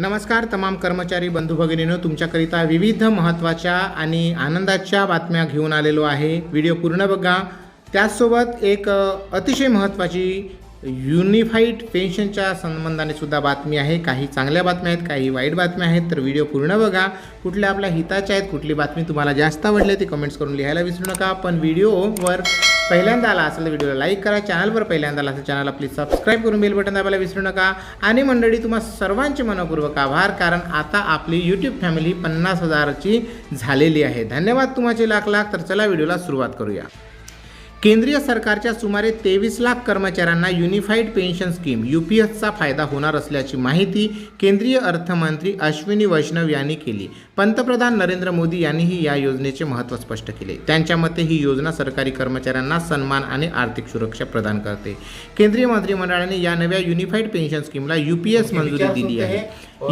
नमस्कार तमाम कर्मचारी बंधू भगिनीनं तुमच्याकरिता विविध महत्त्वाच्या आणि आनंदाच्या बातम्या घेऊन आलेलो आहे. व्हिडिओ पूर्ण बघा. त्याचसोबत एक अतिशय महत्त्वाची युनिफाईड पेन्शनच्या संबंधाने सुद्धा बातमी आहे. काही चांगल्या बातम्या आहेत काही वाईट बातम्या आहेत तर व्हिडिओ पूर्ण बघा. कुठल्या आपल्या हिताच्या आहेत कुठली बातमी तुम्हाला जास्त आवडली ती कमेंट्स करून लिहायला विसरू नका. पण व्हिडिओवर पहिल्यांदा आला असेल तर व्हिडिओला लाईक करा. चॅनलवर पहिल्यांदा आला असेल चॅनलला प्लीज सबस्क्राईब करून बेल बटन दाबायला विसरू नका. आणि मंडळी तुम्हा सर्वांचे मनपूर्वक आभार कारण आता आपली यूट्यूब फॅमिली पन्नास हजाराची झालेली आहे. धन्यवाद तुम्हाचे लाख लाख. तर चला व्हिडिओला सुरुवात करूया. केंद्रीय सरकारच्या सुमारे तेवीस लाख कर्मचाऱ्यांना unified pension scheme U P एसचा फायदा होणार असल्याची माहिती केंद्रीय अर्थमंत्री अश्विनी वैष्णव यांनी केली. पंतप्रधान नरेंद्र मोदी यांनीही या योजनेचे महत्त्व स्पष्ट केले. त्यांच्या मते ही योजना सरकारी कर्मचाऱ्यांना सन्मान आणि आर्थिक सुरक्षा प्रदान करते. केंद्रीय मंत्रिमंडळाने या नव्या युनिफाईड पेन्शन स्कीमला यू पी एस मंजुरी दिली आहे.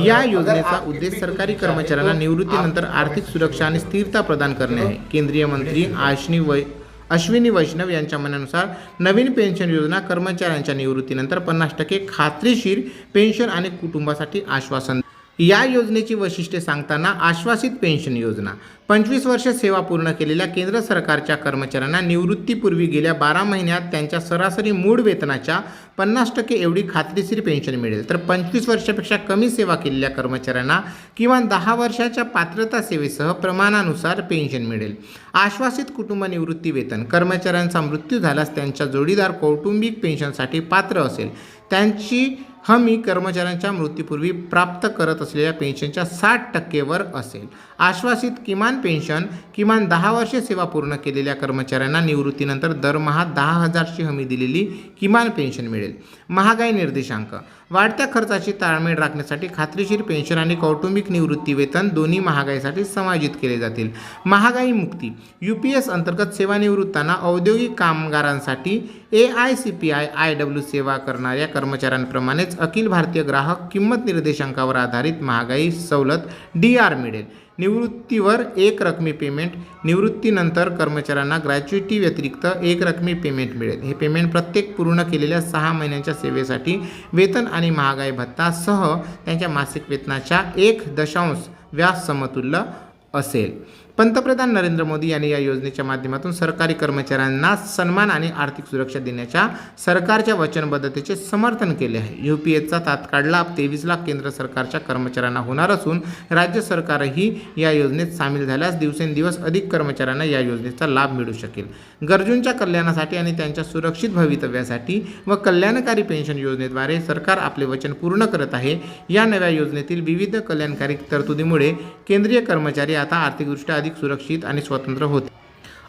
या योजनेचा उद्देश सरकारी कर्मचाऱ्यांना निवृत्तीनंतर आर्थिक सुरक्षा आणि स्थिरता प्रदान करणे आहे. केंद्रीय मंत्री आशनी वै अश्विनी वैष्णव यांच्या म्हणण्यानुसार नवीन पेन्शन योजना कर्मचाऱ्यांच्या निवृत्तीनंतर पन्नास टक्के खात्रीशीर पेन्शन आणि कुटुंबासाठी आश्वासन. या योजनेची वैशिष्ट्ये सांगताना आश्वासित पेन्शन योजना. पंचवीस वर्ष सेवा पूर्ण केलेल्या केंद्र सरकारच्या कर्मचाऱ्यांना निवृत्तीपूर्वी गेल्या बारा महिन्यात त्यांच्या सरासरी मूळ वेतनाच्या पन्नास टक्के एवढी खात्रीशीर पेन्शन मिळेल. तर पंचवीस वर्षापेक्षा कमी सेवा केलेल्या कर्मचाऱ्यांना किमान दहा वर्षाच्या पात्रता सेवेसह प्रमाणानुसार पेन्शन मिळेल. आश्वासित कुटुंब निवृत्ती वेतन. कर्मचाऱ्यांचा मृत्यू झाल्यास त्यांच्या जोडीदार कौटुंबिक पेन्शनसाठी पात्र असेल. त्यांची हमी कर्मचाऱ्यांच्या मृत्यूपूर्वी प्राप्त करत असलेल्या पेन्शनच्या साठ टक्केवर असेल. आश्वासित किमान पेन्शन किमान दहा वर्षे सेवा पूर्ण केलेल्या कर्मचाऱ्यांना निवृत्तीनंतर दरमहा दहा हजारची हमी दिलेली किमान पेन्शन मिळेल. महागाई निर्देशांक. वाढत्या खर्चाची ताळमेळ राखण्यासाठी खात्रीशीर पेन्शन आणि कौटुंबिक निवृत्ती वेतन दोन्ही महागाईसाठी समायोजित केले जातील. महागाई मुक्ती. यू पी एस अंतर्गत सेवानिवृत्तांना औद्योगिक कामगारांसाठी A I C P I I W सेवा करणाऱ्या कर्मचाऱ्यांप्रमाणेच अखिल भारतीय ग्राहक किंमत निर्देशांकावर आधारित महागाई सवलत डी आर मिळेल. निवृत्तीवर एक रकमी पेमेंट निवृत्तीनंतर कर्मचाऱ्यांना ग्रॅच्युइटी व्यतिरिक्त एक रकमी पेमेंट मिळेल. हे पेमेंट प्रत्येक पूर्ण केलेल्या सहा महिन्यांच्या सेवेसाठी वेतन आणि महागाई भत्तासह त्यांच्या मासिक वेतनाच्या एक दशांश व्यास समतुल्य असेल. पंतप्रधान नरेंद्र मोदी यांनी या योजनेच्या माध्यमातून सरकारी कर्मचाऱ्यांना सन्मान आणि आर्थिक सुरक्षा देण्याच्या सरकारच्या वचनबद्धतेचे समर्थन केले आहे. यू पी एचा तात्काळ लाभ तेवीस लाख केंद्र सरकारच्या कर्मचाऱ्यांना होणार असून राज्य सरकारही या योजनेत सामील झाल्यास दिवसेंदिवस अधिक कर्मचाऱ्यांना या योजनेचा लाभ मिळू शकेल. गरजूंच्या कल्याणासाठी आणि त्यांच्या सुरक्षित भवितव्यासाठी व कल्याणकारी पेन्शन योजनेद्वारे सरकार आपले वचन पूर्ण करत आहे या नव्या योजनेतील विविध कल्याणकारी तरतुदीमुळे केंद्रीय कर्मचारी आता आर्थिकदृष्ट्या अधिक सुरक्षित आणि स्वतंत्र होते.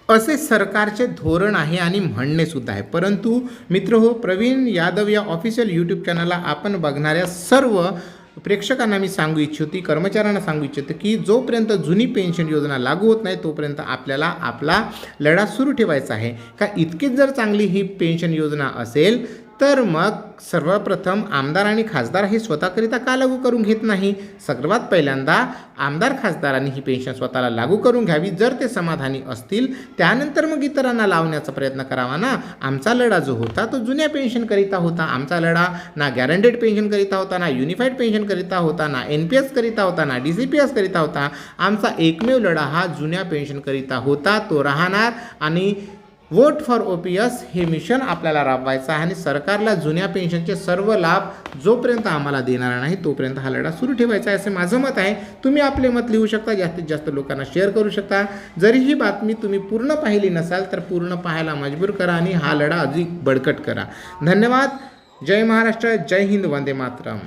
असे सरकारचे धोरण आहे आणि म्हणणे सुद्धा आहे. परंतु मित्र हो प्रवीण यादव या ऑफिशियल यूट्यूब चॅनलला आपण बघणाऱ्या सर्व प्रेक्षकांना मी सांगू इच्छितो कर्मचाऱ्यांना सांगू इच्छितो की जोपर्यंत जुनी पेन्शन योजना लागू होत नाही तोपर्यंत आपल्याला आपला लढा सुरू ठेवायचा आहे. का इतकीच जर चांगली ही पेन्शन योजना असेल तर मग सर्वप्रथम आमदार आणि खासदार हे स्वतःकरिता का लागू करून घेत नाही? सर्वात पहिल्यांदा आमदार खासदारांनी ही पेन्शन स्वतःला लागू करून घ्यावी. जर ते समाधानी असतील त्यानंतर मग इतरांना लावण्याचा प्रयत्न करावा ना? आमचा लढा जो होता तो जुन्या पेन्शनकरिता होता. आमचा लढा ना गॅरंटेड पेन्शनकरिता होता ना युनिफाईड पेन्शनकरिता होता ना एन पी एसकरिता होता ना डी सी पी एसकरिता होता. आमचा एकमेव लढा हा जुन्या पेन्शनकरिता होता. तो राहणार आणि vote for O P S हे मिशन आपल्याला राबवायचं आहे आणि सरकारला जुन्या पेन्शनचे सर्व लाभ जोपर्यंत आम्हाला देणार नाही तोपर्यंत हा लढा सुरू ठेवायचा आहे. असे माझं मत आहे. तुम्ही आपले मत लिहू शकता जास्तीत जास्त लोकांना शेअर करू शकता. जरी ही बातमी तुम्ही पूर्ण पाहिली नसाल तर पूर्ण पाहायला मजबूर करा आणि हा लढा अधिक बळकट करा. धन्यवाद. जय महाराष्ट्र. जय हिंद. वंदे मातरम.